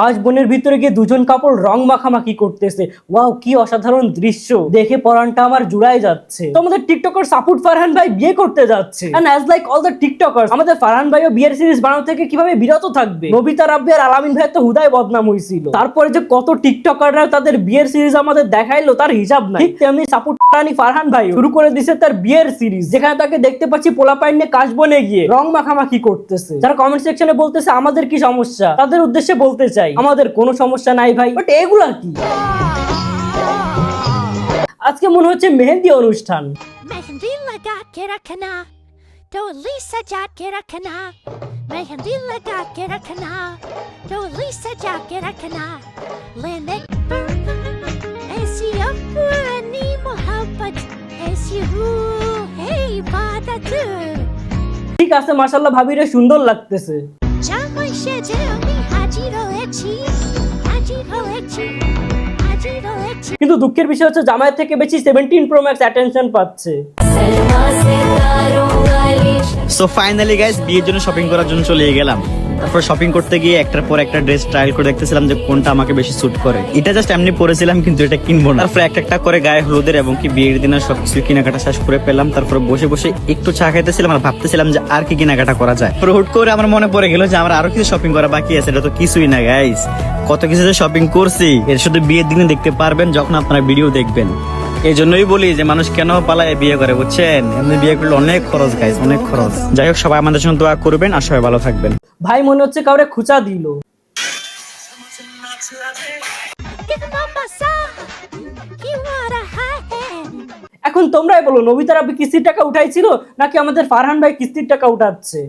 কাজ বনের ভিতরে গিয়ে দুজন কাপড় রং মাখামাখি করতেছে। ওয়াও, কি অসাধারণ দৃশ্য। দেখে পরানটা আমার জুড়াই যাচ্ছে। তো আমাদের টিকটকার সাপুট ফারহান ভাই বিয়ে করতে যাচ্ছে। And as like all the TikToker আমাদের ফারহান ভাইও বিয়ের সিরিজ বানানো থেকে কীভাবে বিরত থাকবে? নবিতা রাব্বি আর আলামিন ভাই তো হুদায় বদনাম হয়েছিল তারপরে যে কত টিকটকাররা তাদের বিয়ের সিরিজ আমাদের দেখাইলো, তার হিসাব নাই। ঠিক তেমনি সাপুট রানী ফারহান ভাই শুরু করে দিছে তার বিয়ের সিরিজ যেখানে তাকে দেখতে পাচ্ছি পোলাপাইন নিয়ে কাজ বনে গিয়ে রং মাখামাখি করতেছে। যারা কমেন্ট সেকশনে বলতেছে, আমাদের কি সমস্যা? তাদের উদ্দেশ্যে বলতে চাই, আমাদের কোনো সমস্যা নাই ভাই। বাট এগুলা কি? আজকে মনে হচ্ছে মেহেন্দি অনুষ্ঠান। মেহেন্দি লাগা কে রাখনা তো লিসা যা কে রাখনা লেনে ঠিক আছে মাসাল্লাহ ভাবিরে সুন্দর লাগতেছে। কিন্তু দুঃখের বিষয় হচ্ছে জামায়াত থেকে বেশি সেভেন্টিন প্রো ম্যাক্স অ্যাটেনশন পাচ্ছে। সো ফাইনালি গাইস বিয়ের জন্য শপিং করার জন্য চলে গেলাম। তারপর শপিং করতে গিয়ে একটার পর একটা ড্রেস ট্রায়াল করে দেখতেছিলাম যে কোনটা আমাকে বেশি স্যুট করে। এটা জাস্ট এমনি পরেছিলাম, কিন্তু এটা কিনবো না। তারপর একটা একটা করে গায়ে হলুদের এবং কি বিয়ের দিনের সবকিছু কেনাকাটা শেষ করে পেলাম। তারপর বসে বসে একটু চা খাইতেছিলাম আর ভাবতেছিলাম যে আর কি কেনাকাটা করা যায়। তারপর হুট করে আমার মনে পড়ে গেল যে আমার আরও কিছু শপিং করা বাকি আছে, এটা তো কিছুই না গাইস কত কিছু যে শপিং করছি, এর শুধু বিয়ের দিনে দেখতে পারবেন যখন আপনারা ভিডিও দেখবেন। এই জন্যই বলি যে মানুষ কেন পালায় বিয়ে করে, বুঝছেন? এমনি বিয়ে করলে অনেক খরচ গাইস অনেক খরচ। যাই হোক, সবাই আমাদের জন্য দোয়া করবেন আর সবাই ভালো থাকবেন। ভাই মনে হচ্ছে কাউরে খুচা দিল। এখন তোমরাই বলো নবিতার আবি কিস্তির টাকা উঠাইছিল নাকি আমাদের ফারহান ভাই কিস্তির টাকা উঠাচ্ছে?